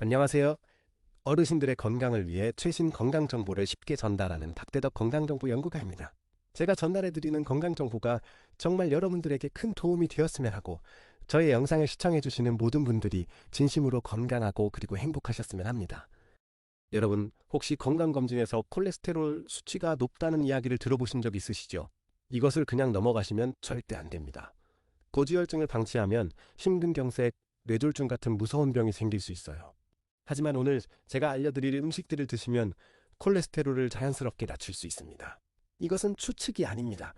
안녕하세요. 어르신들의 건강을 위해 최신 건강 정보를 쉽게 전달하는 박대덕 건강정보 연구가입니다. 제가 전달해드리는 건강 정보가 정말 여러분들에게 큰 도움이 되었으면 하고 저의 영상을 시청해주시는 모든 분들이 진심으로 건강하고 그리고 행복하셨으면 합니다. 여러분 혹시 건강검진에서 콜레스테롤 수치가 높다는 이야기를 들어보신 적 있으시죠? 이것을 그냥 넘어가시면 절대 안 됩니다. 고지혈증을 방치하면 심근경색, 뇌졸중 같은 무서운 병이 생길 수 있어요. 하지만 오늘 제가 알려드릴 음식들을 드시면 콜레스테롤을 자연스럽게 낮출 수 있습니다. 이것은 추측이 아닙니다.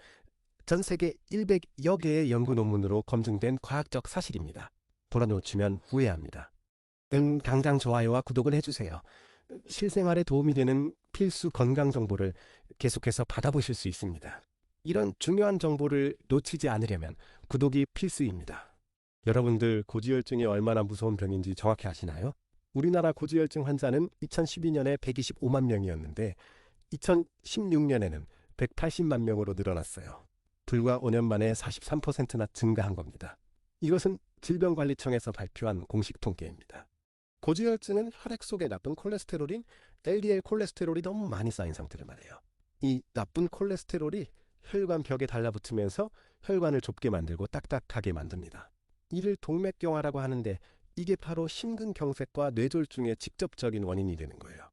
전 세계 100여 개의 연구 논문으로 검증된 과학적 사실입니다. 돌아놓치면 후회합니다. 응, 당장 좋아요와 구독을 해주세요. 실생활에 도움이 되는 필수 건강 정보를 계속해서 받아보실 수 있습니다. 이런 중요한 정보를 놓치지 않으려면 구독이 필수입니다. 여러분들 고지혈증이 얼마나 무서운 병인지 정확히 아시나요? 우리나라 고지혈증 환자는 2012년에 125만 명이었는데 2016년에는 180만 명으로 늘어났어요. 불과 5년 만에 43%나 증가한 겁니다. 이것은 질병관리청에서 발표한 공식 통계입니다. 고지혈증은 혈액 속에 나쁜 콜레스테롤인 LDL 콜레스테롤이 너무 많이 쌓인 상태를 말해요. 이 나쁜 콜레스테롤이 혈관 벽에 달라붙으면서 혈관을 좁게 만들고 딱딱하게 만듭니다. 이를 동맥경화라고 하는데 이게 바로 심근경색과 뇌졸중의 직접적인 원인이 되는 거예요.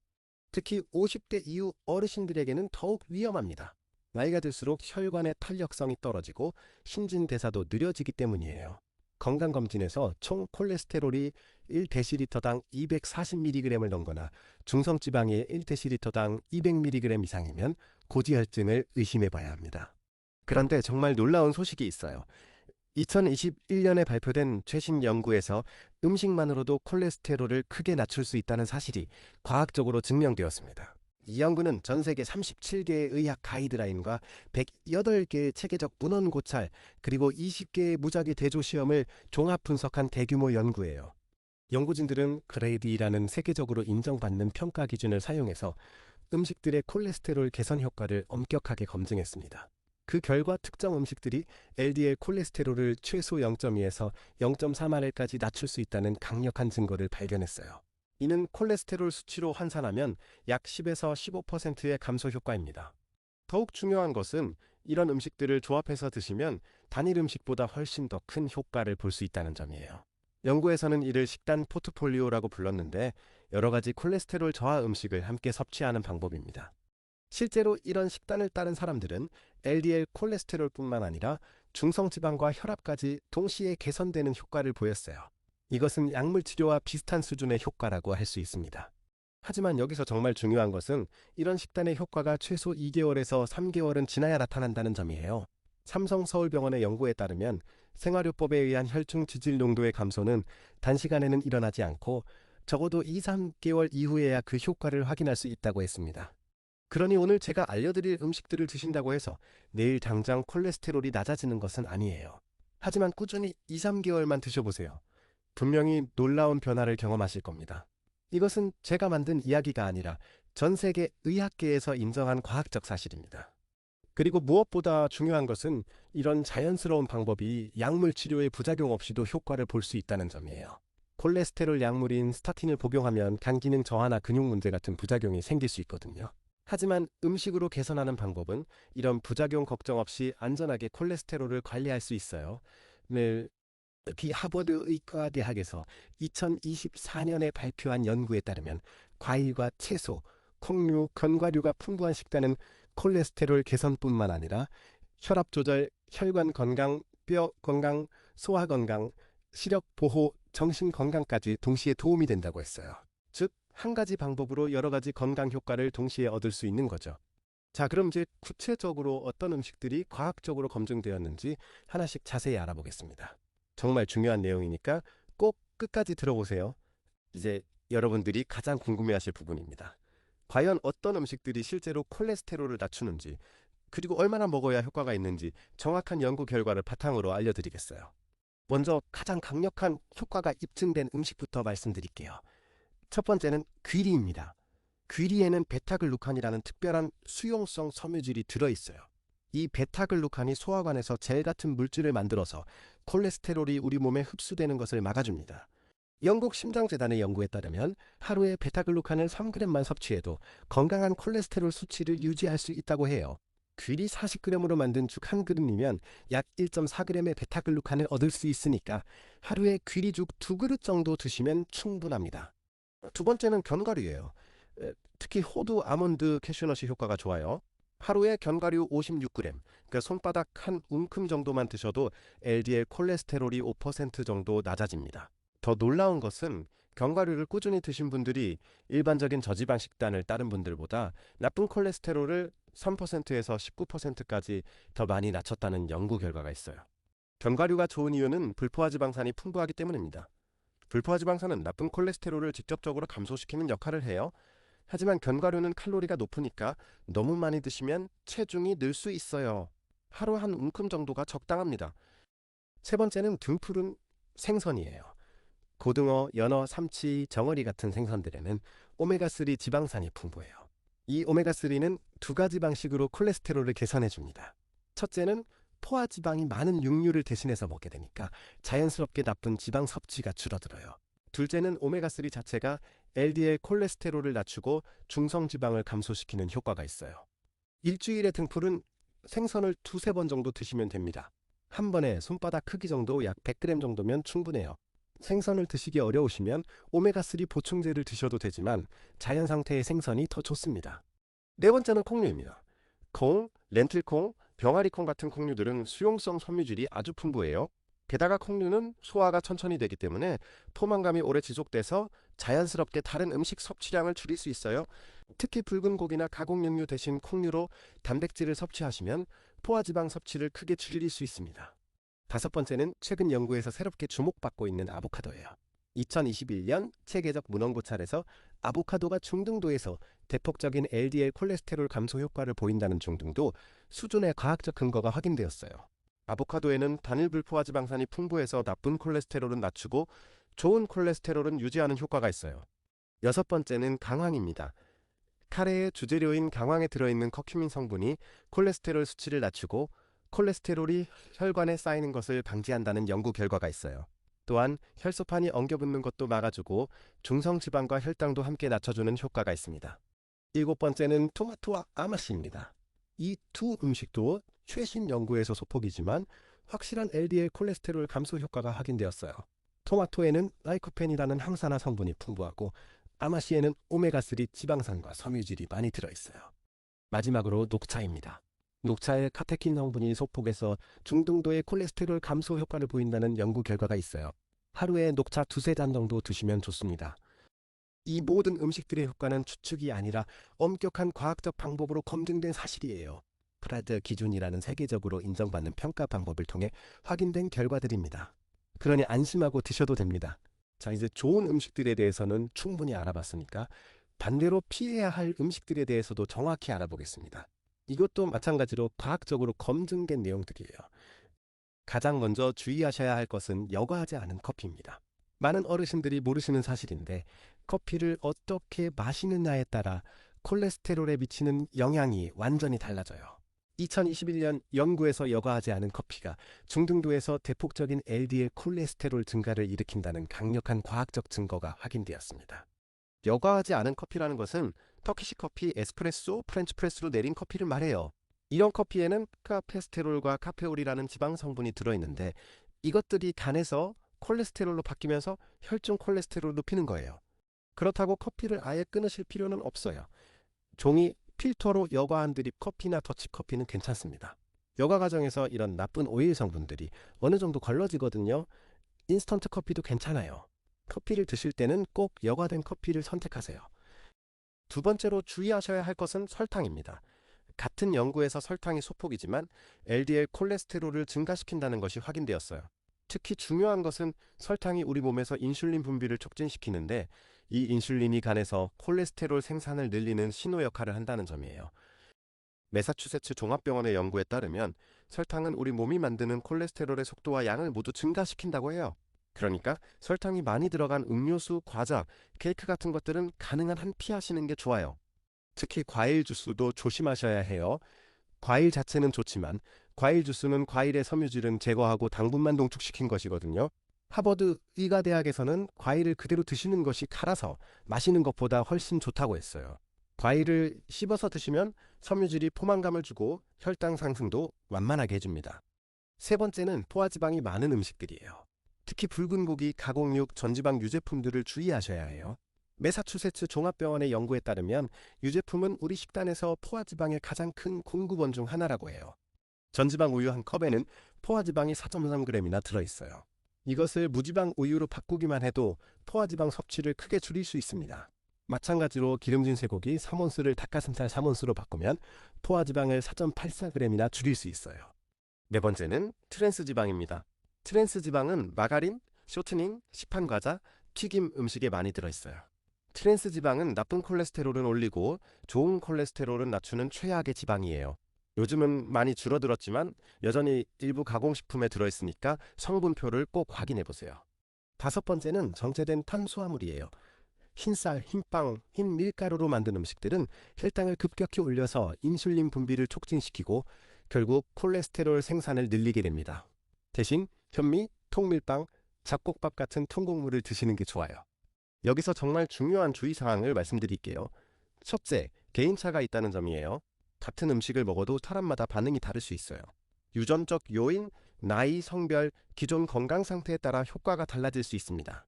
특히 50대 이후 어르신들에게는 더욱 위험합니다. 나이가 들수록 혈관의 탄력성이 떨어지고 신진대사도 느려지기 때문이에요. 건강검진에서 총 콜레스테롤이 1데시리터당 240mg을 넘거나 중성지방이 1데시리터당 200mg 이상이면 고지혈증을 의심해 봐야 합니다. 그런데 정말 놀라운 소식이 있어요. 2021년에 발표된 최신 연구에서 음식만으로도 콜레스테롤을 크게 낮출 수 있다는 사실이 과학적으로 증명되었습니다. 이 연구는 전 세계 37개의 의학 가이드라인과 108개의 체계적 문헌 고찰 그리고 20개의 무작위 대조 시험을 종합 분석한 대규모 연구예요. 연구진들은 그레이드라는 세계적으로 인정받는 평가 기준을 사용해서 음식들의 콜레스테롤 개선 효과를 엄격하게 검증했습니다. 그 결과 특정 음식들이 LDL 콜레스테롤을 최소 0.2에서 0.3r까지 낮출 수 있다는 강력한 증거를 발견했어요. 이는 콜레스테롤 수치로 환산하면 약 10에서 15%의 감소 효과입니다. 더욱 중요한 것은 이런 음식들을 조합해서 드시면 단일 음식보다 훨씬 더 큰 효과를 볼 수 있다는 점이에요. 연구에서는 이를 식단 포트폴리오라고 불렀는데 여러 가지 콜레스테롤 저하 음식을 함께 섭취하는 방법입니다. 실제로 이런 식단을 따른 사람들은 LDL 콜레스테롤뿐만 아니라 중성지방과 혈압까지 동시에 개선되는 효과를 보였어요. 이것은 약물 치료와 비슷한 수준의 효과라고 할 수 있습니다. 하지만 여기서 정말 중요한 것은 이런 식단의 효과가 최소 2개월에서 3개월은 지나야 나타난다는 점이에요. 삼성서울병원의 연구에 따르면 생활요법에 의한 혈중 지질 농도의 감소는 단시간에는 일어나지 않고 적어도 2, 3개월 이후에야 그 효과를 확인할 수 있다고 했습니다. 그러니 오늘 제가 알려드릴 음식들을 드신다고 해서 내일 당장 콜레스테롤이 낮아지는 것은 아니에요. 하지만 꾸준히 2, 3개월만 드셔보세요. 분명히 놀라운 변화를 경험하실 겁니다. 이것은 제가 만든 이야기가 아니라 전 세계 의학계에서 인정한 과학적 사실입니다. 그리고 무엇보다 중요한 것은 이런 자연스러운 방법이 약물 치료의 부작용 없이도 효과를 볼 수 있다는 점이에요. 콜레스테롤 약물인 스타틴을 복용하면 간 기능 저하나 근육 문제 같은 부작용이 생길 수 있거든요. 하지만 음식으로 개선하는 방법은 이런 부작용 걱정 없이 안전하게 콜레스테롤을 관리할 수 있어요. 네, 특히 하버드 의과 대학에서 2024년에 발표한 연구에 따르면 과일과 채소, 콩류, 견과류가 풍부한 식단은 콜레스테롤 개선뿐만 아니라 혈압 조절, 혈관 건강, 뼈 건강, 소화 건강, 시력 보호, 정신 건강까지 동시에 도움이 된다고 했어요. 즉, 한 가지 방법으로 여러 가지 건강 효과를 동시에 얻을 수 있는 거죠. 자, 그럼 이제 구체적으로 어떤 음식들이 과학적으로 검증되었는지 하나씩 자세히 알아보겠습니다. 정말 중요한 내용이니까 꼭 끝까지 들어보세요. 이제 여러분들이 가장 궁금해하실 부분입니다. 과연 어떤 음식들이 실제로 콜레스테롤을 낮추는지, 그리고 얼마나 먹어야 효과가 있는지 정확한 연구 결과를 바탕으로 알려드리겠어요. 먼저 가장 강력한 효과가 입증된 음식부터 말씀드릴게요. 첫 번째는 귀리입니다. 귀리에는 베타글루칸이라는 특별한 수용성 섬유질이 들어있어요. 이 베타글루칸이 소화관에서 젤 같은 물질을 만들어서 콜레스테롤이 우리 몸에 흡수되는 것을 막아줍니다. 영국 심장재단의 연구에 따르면 하루에 베타글루칸을 3g만 섭취해도 건강한 콜레스테롤 수치를 유지할 수 있다고 해요. 귀리 40g으로 만든 죽 한 그릇이면 약 1.4g의 베타글루칸을 얻을 수 있으니까 하루에 귀리죽 두 그릇 정도 드시면 충분합니다. 두 번째는 견과류예요. 에, 특히 호두, 아몬드, 캐슈넛이 효과가 좋아요. 하루에 견과류 56g, 그러니까 손바닥 한 움큼 정도만 드셔도 LDL 콜레스테롤이 5% 정도 낮아집니다. 더 놀라운 것은 견과류를 꾸준히 드신 분들이 일반적인 저지방 식단을 따른 분들보다 나쁜 콜레스테롤을 3%에서 19%까지 더 많이 낮췄다는 연구 결과가 있어요. 견과류가 좋은 이유는 불포화 지방산이 풍부하기 때문입니다. 불포화 지방산은 나쁜 콜레스테롤을 직접적으로 감소시키는 역할을 해요. 하지만 견과류는 칼로리가 높으니까 너무 많이 드시면 체중이 늘 수 있어요. 하루 한 움큼 정도가 적당합니다. 세 번째는 등푸른 생선이에요. 고등어, 연어, 삼치, 정어리 같은 생선들에는 오메가3 지방산이 풍부해요. 이 오메가3는 두 가지 방식으로 콜레스테롤을 개선해 줍니다. 첫째는 포화 지방이 많은 육류를 대신해서 먹게 되니까 자연스럽게 나쁜 지방 섭취가 줄어들어요. 둘째는 오메가3 자체가 LDL 콜레스테롤을 낮추고 중성 지방을 감소시키는 효과가 있어요. 일주일에 등풀은 생선을 두세 번 정도 드시면 됩니다. 한 번에 손바닥 크기 정도 약 100g 정도면 충분해요. 생선을 드시기 어려우시면 오메가3 보충제를 드셔도 되지만 자연 상태의 생선이 더 좋습니다. 네 번째는 콩류입니다. 콩, 렌틸콩, 병아리콩 같은 콩류들은 수용성 섬유질이 아주 풍부해요. 게다가 콩류는 소화가 천천히 되기 때문에 포만감이 오래 지속돼서 자연스럽게 다른 음식 섭취량을 줄일 수 있어요. 특히 붉은 고기나 가공육류 대신 콩류로 단백질을 섭취하시면 포화지방 섭취를 크게 줄일 수 있습니다. 다섯 번째는 최근 연구에서 새롭게 주목받고 있는 아보카도예요. 2021년 체계적 문헌 고찰에서 아보카도가 중등도에서 대폭적인 LDL 콜레스테롤 감소 효과를 보인다는 중등도 수준의 과학적 근거가 확인되었어요. 아보카도에는 단일 불포화 지방산이 풍부해서 나쁜 콜레스테롤은 낮추고 좋은 콜레스테롤은 유지하는 효과가 있어요. 여섯 번째는 강황입니다. 카레의 주재료인 강황에 들어있는 커큐민 성분이 콜레스테롤 수치를 낮추고 콜레스테롤이 혈관에 쌓이는 것을 방지한다는 연구 결과가 있어요. 또한 혈소판이 엉겨붙는 것도 막아주고 중성 지방과 혈당도 함께 낮춰주는 효과가 있습니다. 일곱 번째는 토마토와 아마씨입니다. 이 두 음식도 최신 연구에서 소폭이지만 확실한 LDL 콜레스테롤 감소 효과가 확인되었어요. 토마토에는 라이코펜이라는 항산화 성분이 풍부하고 아마씨에는 오메가3 지방산과 섬유질이 많이 들어있어요. 마지막으로 녹차입니다. 녹차에 카테킨 성분이 소폭해서 중등도의 콜레스테롤 감소 효과를 보인다는 연구 결과가 있어요. 하루에 녹차 두세 잔 정도 드시면 좋습니다. 이 모든 음식들의 효과는 추측이 아니라 엄격한 과학적 방법으로 검증된 사실이에요. 프라드 기준이라는 세계적으로 인정받는 평가 방법을 통해 확인된 결과들입니다. 그러니 안심하고 드셔도 됩니다. 자, 이제 좋은 음식들에 대해서는 충분히 알아봤으니까 반대로 피해야 할 음식들에 대해서도 정확히 알아보겠습니다. 이것도 마찬가지로 과학적으로 검증된 내용들이에요. 가장 먼저 주의하셔야 할 것은 여과하지 않은 커피입니다. 많은 어르신들이 모르시는 사실인데 커피를 어떻게 마시느냐에 따라 콜레스테롤에 미치는 영향이 완전히 달라져요. 2021년 연구에서 여과하지 않은 커피가 중등도에서 대폭적인 LDL 콜레스테롤 증가를 일으킨다는 강력한 과학적 증거가 확인되었습니다. 여과하지 않은 커피라는 것은 터키시 커피, 에스프레소, 프렌치 프레스로 내린 커피를 말해요. 이런 커피에는 카페스테롤과 카페올이라는 지방 성분이 들어있는데 이것들이 간에서 콜레스테롤로 바뀌면서 혈중 콜레스테롤을 높이는 거예요. 그렇다고 커피를 아예 끊으실 필요는 없어요. 종이 필터로 여과한 드립 커피나 더치 커피는 괜찮습니다. 여과 과정에서 이런 나쁜 오일 성분들이 어느 정도 걸러지거든요. 인스턴트 커피도 괜찮아요. 커피를 드실 때는 꼭 여과된 커피를 선택하세요. 두 번째로 주의하셔야 할 것은 설탕입니다. 같은 연구에서 설탕이 소폭이지만 LDL 콜레스테롤을 증가시킨다는 것이 확인되었어요. 특히 중요한 것은 설탕이 우리 몸에서 인슐린 분비를 촉진시키는데 이 인슐린이 간에서 콜레스테롤 생산을 늘리는 신호 역할을 한다는 점이에요. 메사추세츠 종합병원의 연구에 따르면 설탕은 우리 몸이 만드는 콜레스테롤의 속도와 양을 모두 증가시킨다고 해요. 그러니까 설탕이 많이 들어간 음료수, 과자, 케이크 같은 것들은 가능한 한 피하시는 게 좋아요. 특히 과일 주스도 조심하셔야 해요. 과일 자체는 좋지만 과일 주스는 과일의 섬유질은 제거하고 당분만 농축시킨 것이거든요. 하버드 의과 대학에서는 과일을 그대로 드시는 것이 칼아서 마시는 것보다 훨씬 좋다고 했어요. 과일을 씹어서 드시면 섬유질이 포만감을 주고 혈당 상승도 완만하게 해줍니다. 세 번째는 포화지방이 많은 음식들이에요. 특히 붉은 고기, 가공육, 전지방 유제품들을 주의하셔야 해요. 메사추세츠 종합병원의 연구에 따르면 유제품은 우리 식단에서 포화지방의 가장 큰 공급원 중 하나라고 해요. 전지방 우유 한 컵에는 포화지방이 4.3g이나 들어있어요. 이것을 무지방 우유로 바꾸기만 해도 포화지방 섭취를 크게 줄일 수 있습니다. 마찬가지로 기름진 쇠고기 3온스를 닭가슴살 3온스로 바꾸면 포화지방을 4.84g이나 줄일 수 있어요. 네 번째는 트랜스 지방입니다. 트랜스 지방은 마가린, 쇼트닝, 시판 과자, 튀김 음식에 많이 들어있어요. 트랜스 지방은 나쁜 콜레스테롤은 올리고 좋은 콜레스테롤은 낮추는 최악의 지방이에요. 요즘은 많이 줄어들었지만 여전히 일부 가공식품에 들어있으니까 성분표를 꼭 확인해 보세요. 다섯 번째는 정제된 탄수화물이에요. 흰쌀, 흰빵, 흰 밀가루로 만든 음식들은 혈당을 급격히 올려서 인슐린 분비를 촉진시키고 결국 콜레스테롤 생산을 늘리게 됩니다. 대신 현미, 통밀빵, 잡곡밥 같은 통곡물을 드시는 게 좋아요. 여기서 정말 중요한 주의사항을 말씀드릴게요. 첫째, 개인차가 있다는 점이에요. 같은 음식을 먹어도 사람마다 반응이 다를 수 있어요. 유전적 요인, 나이, 성별, 기존 건강 상태에 따라 효과가 달라질 수 있습니다.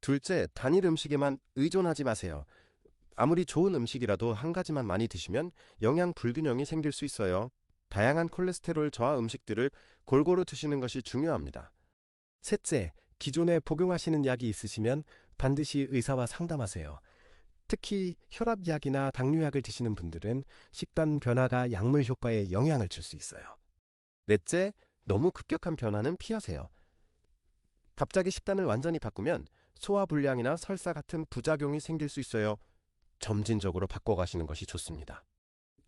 둘째, 단일 음식에만 의존하지 마세요. 아무리 좋은 음식이라도 한 가지만 많이 드시면 영양 불균형이 생길 수 있어요. 다양한 콜레스테롤 저하 음식들을 골고루 드시는 것이 중요합니다. 셋째, 기존에 복용하시는 약이 있으시면 반드시 의사와 상담하세요. 특히 혈압약이나 당뇨약을 드시는 분들은 식단 변화가 약물 효과에 영향을 줄 수 있어요. 넷째, 너무 급격한 변화는 피하세요. 갑자기 식단을 완전히 바꾸면 소화불량이나 설사 같은 부작용이 생길 수 있어요. 점진적으로 바꿔가시는 것이 좋습니다.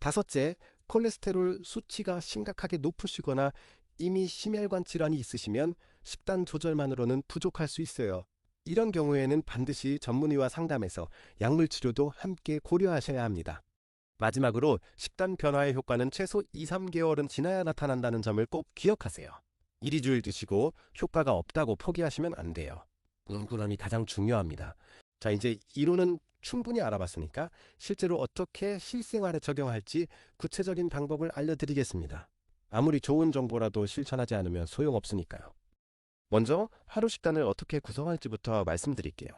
다섯째, 콜레스테롤 수치가 심각하게 높으시거나 이미 심혈관 질환이 있으시면 식단 조절만으로는 부족할 수 있어요. 이런 경우에는 반드시 전문의와 상담해서 약물 치료도 함께 고려하셔야 합니다. 마지막으로 식단 변화의 효과는 최소 2, 3개월은 지나야 나타난다는 점을 꼭 기억하세요. 이리주일 드시고 효과가 없다고 포기하시면 안 돼요. 꿀꿀함이 가장 중요합니다. 자, 이제 이론은 충분히 알아봤으니까 실제로 어떻게 실생활에 적용할지 구체적인 방법을 알려드리겠습니다. 아무리 좋은 정보라도 실천하지 않으면 소용없으니까요. 먼저 하루 식단을 어떻게 구성할지부터 말씀드릴게요.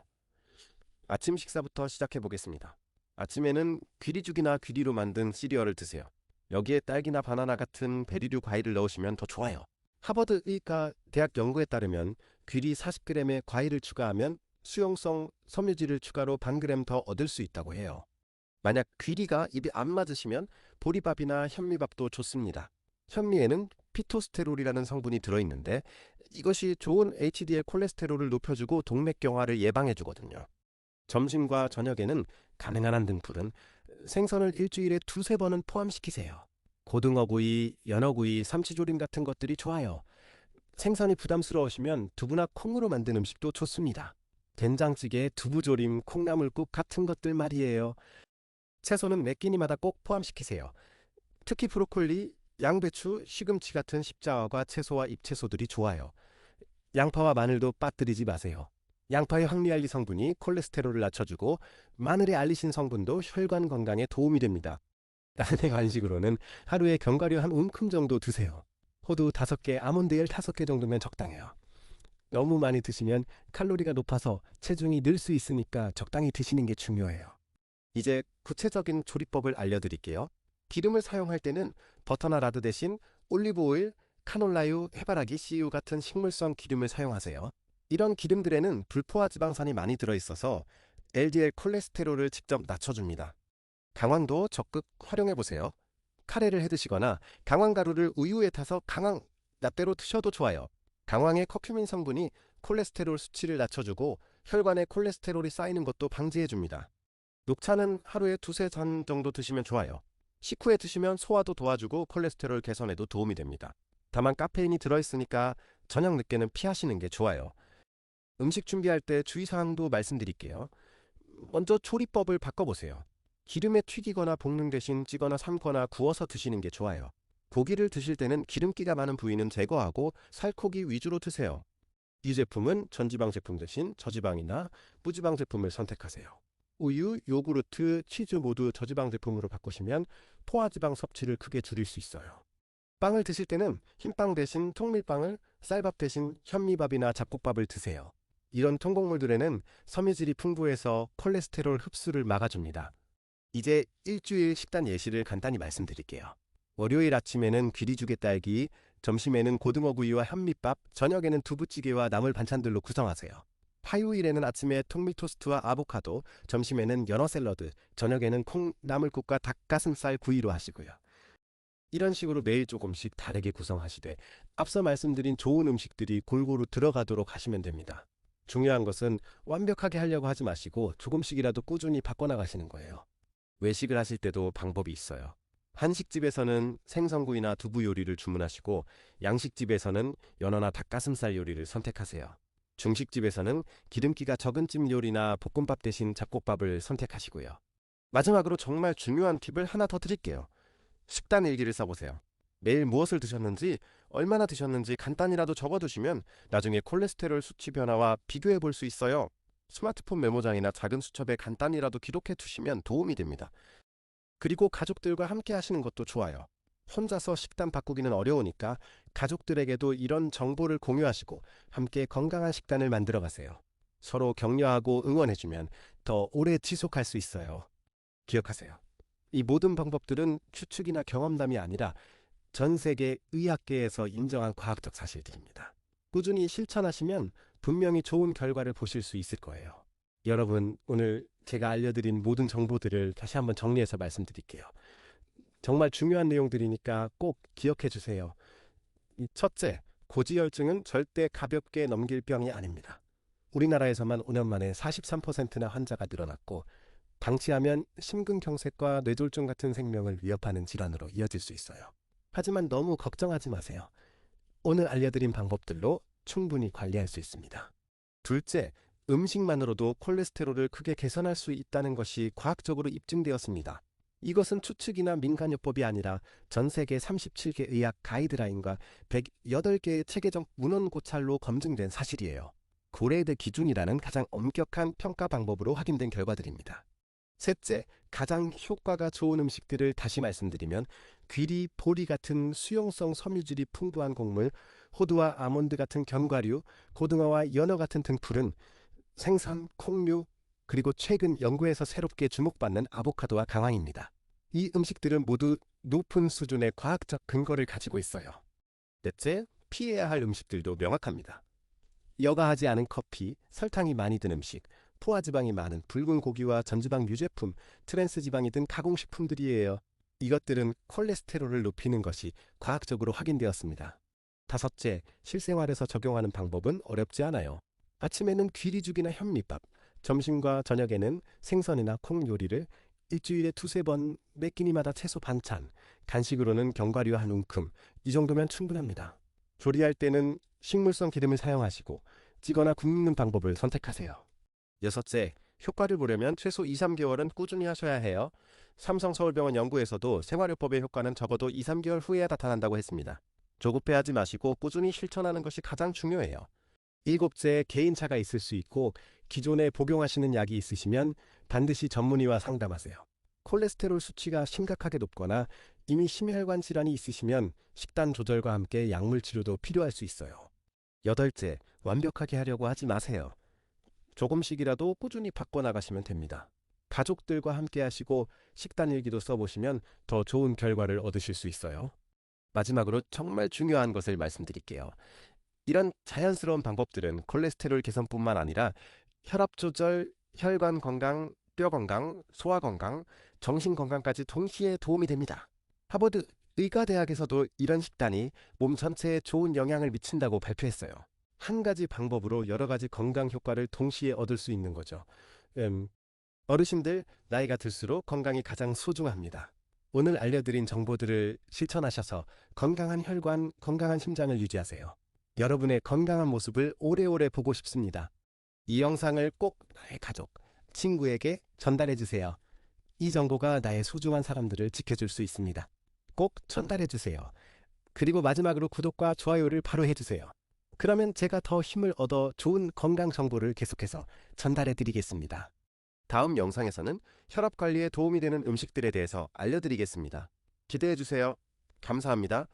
아침 식사부터 시작해 보겠습니다. 아침에는 귀리죽이나 귀리로 만든 시리얼을 드세요. 여기에 딸기나 바나나 같은 베리류 과일을 넣으시면 더 좋아요. 하버드 의과 대학 연구에 따르면 귀리 40g에 과일을 추가하면 수용성 섬유질을 추가로 반 그램 더 얻을 수 있다고 해요. 만약 귀리가 입에 안 맞으시면 보리밥이나 현미밥도 좋습니다. 현미에는 피토스테롤이라는 성분이 들어있는데 이것이 좋은 HDL 콜레스테롤을 높여주고 동맥경화를 예방해주거든요. 점심과 저녁에는 가능한 한 등풀은 생선을 일주일에 두세 번은 포함시키세요. 고등어구이, 연어구이, 삼치조림 같은 것들이 좋아요. 생선이 부담스러우시면 두부나 콩으로 만든 음식도 좋습니다. 된장찌개, 두부조림, 콩나물국 같은 것들 말이에요. 채소는 매 끼니마다 꼭 포함시키세요. 특히 브로콜리, 양배추, 시금치 같은 십자화과 채소와 잎채소들이 좋아요. 양파와 마늘도 빠뜨리지 마세요. 양파의 항리알리 성분이 콜레스테롤을 낮춰주고 마늘의 알리신 성분도 혈관 건강에 도움이 됩니다. 나의 간식으로는 하루에 견과류 한 움큼 정도 드세요. 호두 5개, 아몬드엘 5개 정도면 적당해요. 너무 많이 드시면 칼로리가 높아서 체중이 늘 수 있으니까 적당히 드시는 게 중요해요. 이제 구체적인 조리법을 알려드릴게요. 기름을 사용할 때는 버터나 라드 대신 올리브 오일, 카놀라유, 해바라기, 씨유 같은 식물성 기름을 사용하세요. 이런 기름들에는 불포화 지방산이 많이 들어있어서 LDL 콜레스테롤을 직접 낮춰줍니다. 강황도 적극 활용해 보세요. 카레를 해 드시거나 강황가루를 우유에 타서 강황 라떼로 드셔도 좋아요. 강황의 커큐민 성분이 콜레스테롤 수치를 낮춰주고 혈관에 콜레스테롤이 쌓이는 것도 방지해줍니다. 녹차는 하루에 두세 잔 정도 드시면 좋아요. 식후에 드시면 소화도 도와주고 콜레스테롤 개선에도 도움이 됩니다. 다만 카페인이 들어있으니까 저녁 늦게는 피하시는 게 좋아요. 음식 준비할 때 주의사항도 말씀드릴게요. 먼저 조리법을 바꿔보세요. 기름에 튀기거나 볶는 대신 찌거나 삶거나 구워서 드시는 게 좋아요. 고기를 드실 때는 기름기가 많은 부위는 제거하고 살코기 위주로 드세요. 이 제품은 전지방 제품 대신 저지방이나 무지방 제품을 선택하세요. 우유, 요구르트, 치즈 모두 저지방 제품으로 바꾸시면 포화지방 섭취를 크게 줄일 수 있어요. 빵을 드실 때는 흰빵 대신 통밀빵을 쌀밥 대신 현미밥이나 잡곡밥을 드세요. 이런 통곡물들에는 섬유질이 풍부해서 콜레스테롤 흡수를 막아줍니다. 이제 일주일 식단 예시를 간단히 말씀드릴게요. 월요일 아침에는 귀리죽에 딸기, 점심에는 고등어구이와 현미밥, 저녁에는 두부찌개와 나물 반찬들로 구성하세요. 화요일에는 아침에 통밀토스트와 아보카도, 점심에는 연어 샐러드, 저녁에는 콩, 나물국과 닭가슴살 구이로 하시고요. 이런 식으로 매일 조금씩 다르게 구성하시되 앞서 말씀드린 좋은 음식들이 골고루 들어가도록 하시면 됩니다. 중요한 것은 완벽하게 하려고 하지 마시고 조금씩이라도 꾸준히 바꿔나가시는 거예요. 외식을 하실 때도 방법이 있어요. 한식집에서는 생선구이나 두부 요리를 주문하시고 양식집에서는 연어나 닭가슴살 요리를 선택하세요. 중식집에서는 기름기가 적은 찜 요리나 볶음밥 대신 잡곡밥을 선택하시고요. 마지막으로 정말 중요한 팁을 하나 더 드릴게요. 식단 일기를 써보세요. 매일 무엇을 드셨는지, 얼마나 드셨는지 간단히라도 적어두시면 나중에 콜레스테롤 수치 변화와 비교해 볼 수 있어요. 스마트폰 메모장이나 작은 수첩에 간단히라도 기록해 두시면 도움이 됩니다. 그리고 가족들과 함께 하시는 것도 좋아요. 혼자서 식단 바꾸기는 어려우니까 가족들에게도 이런 정보를 공유하시고 함께 건강한 식단을 만들어 가세요. 서로 격려하고 응원해주면 더 오래 지속할 수 있어요. 기억하세요. 이 모든 방법들은 추측이나 경험담이 아니라 전 세계 의학계에서 인정한 과학적 사실들입니다. 꾸준히 실천하시면 분명히 좋은 결과를 보실 수 있을 거예요. 여러분, 오늘 제가 알려드린 모든 정보들을 다시 한번 정리해서 말씀드릴게요. 정말 중요한 내용들이니까 꼭 기억해 주세요. 이 첫째, 고지혈증은 절대 가볍게 넘길 병이 아닙니다. 우리나라에서만 5년 만에 43%나 환자가 늘어났고 방치하면 심근경색과 뇌졸중 같은 생명을 위협하는 질환으로 이어질 수 있어요. 하지만 너무 걱정하지 마세요. 오늘 알려드린 방법들로 충분히 관리할 수 있습니다. 둘째, 음식만으로도 콜레스테롤을 크게 개선할 수 있다는 것이 과학적으로 입증되었습니다. 이것은 추측이나 민간요법이 아니라 전 세계 37개 의학 가이드라인과 108개의 체계적 문헌 고찰로 검증된 사실이에요. 고레드 기준이라는 가장 엄격한 평가 방법으로 확인된 결과들입니다. 셋째, 가장 효과가 좋은 음식들을 다시 말씀드리면 귀리, 보리 같은 수용성 섬유질이 풍부한 곡물, 호두와 아몬드 같은 견과류, 고등어와 연어 같은 등풀은 생선, 콩류, 그리고 최근 연구에서 새롭게 주목받는 아보카도와 강황입니다. 이 음식들은 모두 높은 수준의 과학적 근거를 가지고 있어요. 넷째, 피해야 할 음식들도 명확합니다. 여가하지 않은 커피, 설탕이 많이 든 음식, 포화지방이 많은 붉은 고기와 전지방 유제품, 트랜스지방이 든 가공식품들이에요. 이것들은 콜레스테롤을 높이는 것이 과학적으로 확인되었습니다. 다섯째, 실생활에서 적용하는 방법은 어렵지 않아요. 아침에는 귀리죽이나 현미밥, 점심과 저녁에는 생선이나 콩 요리를 일주일에 두세 번매 끼니마다 채소 반찬, 간식으로는 견과류 한 움큼, 이 정도면 충분합니다. 조리할 때는 식물성 기름을 사용하시고 찌거나 굽는 방법을 선택하세요. 여섯째, 효과를 보려면 최소 2, 3개월은 꾸준히 하셔야 해요. 삼성서울병원 연구에서도 생활요법의 효과는 적어도 2, 3개월 후에야 나타난다고 했습니다. 조급해하지 마시고 꾸준히 실천하는 것이 가장 중요해요. 일곱째, 개인차가 있을 수 있고 기존에 복용하시는 약이 있으시면 반드시 전문의와 상담하세요. 콜레스테롤 수치가 심각하게 높거나 이미 심혈관 질환이 있으시면 식단 조절과 함께 약물 치료도 필요할 수 있어요. 여덟째, 완벽하게 하려고 하지 마세요. 조금씩이라도 꾸준히 바꿔나가시면 됩니다. 가족들과 함께 하시고 식단 일기도 써보시면 더 좋은 결과를 얻으실 수 있어요. 마지막으로 정말 중요한 것을 말씀드릴게요. 이런 자연스러운 방법들은 콜레스테롤 개선뿐만 아니라 혈압 조절, 혈관 건강, 뼈 건강, 소화 건강, 정신 건강까지 동시에 도움이 됩니다. 하버드 의과대학에서도 이런 식단이 몸 전체에 좋은 영향을 미친다고 발표했어요. 한 가지 방법으로 여러 가지 건강 효과를 동시에 얻을 수 있는 거죠. 음, 어르신들 나이가 들수록 건강이 가장 소중합니다. 오늘 알려드린 정보들을 실천하셔서 건강한 혈관, 건강한 심장을 유지하세요. 여러분의 건강한 모습을 오래오래 보고 싶습니다. 이 영상을 꼭 나의 가족, 친구에게 전달해 주세요. 이 정보가 나의 소중한 사람들을 지켜줄 수 있습니다. 꼭 전달해 주세요. 그리고 마지막으로 구독과 좋아요를 바로 해주세요. 그러면 제가 더 힘을 얻어 좋은 건강 정보를 계속해서 전달해 드리겠습니다. 다음 영상에서는 혈압 관리에 도움이 되는 음식들에 대해서 알려드리겠습니다. 기대해 주세요. 감사합니다.